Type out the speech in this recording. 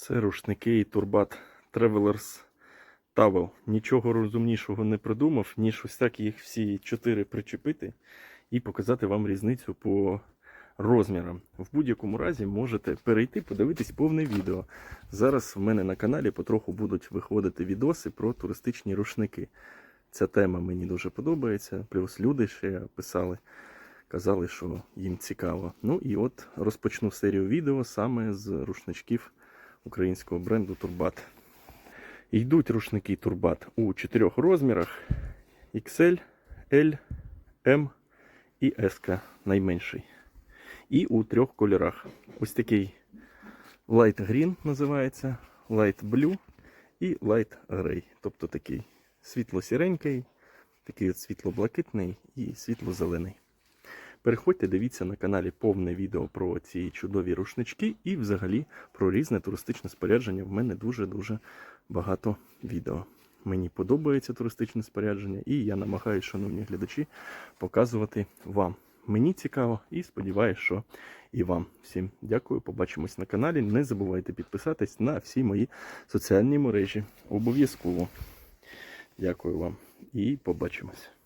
Це рушники і турбат Travelers Towel. Нічого розумнішого не придумав, ніж ось так їх всі чотири причепити і показати вам різницю по розмірам. В будь-якому разі можете перейти, подивитись повне відео. Зараз в мене на каналі потроху будуть виходити відоси про туристичні рушники. Ця тема мені дуже подобається. Плюс люди ще писали, казали, що їм цікаво. Ну і от розпочну серію відео саме з рушничків українського бренду Турбат. Йдуть рушники Турбат у чотирьох розмірах: XL, L, M і S найменший. І у трьох кольорах. Ось такий Light Green називається, Light Blue і Light Gray. Тобто такий світло-сіренький, такий світло-блакитний і світло-зелений. Переходьте, дивіться на каналі повне відео про ці чудові рушнички і взагалі про різне туристичне спорядження. В мене дуже-дуже багато відео. Мені подобається туристичне спорядження, і я намагаюся, шановні глядачі, показувати вам. Мені цікаво і сподіваюся, що і вам. Всім дякую, побачимось на каналі. Не забувайте підписатись на всі мої соціальні мережі. Обов'язково. Дякую вам і побачимось.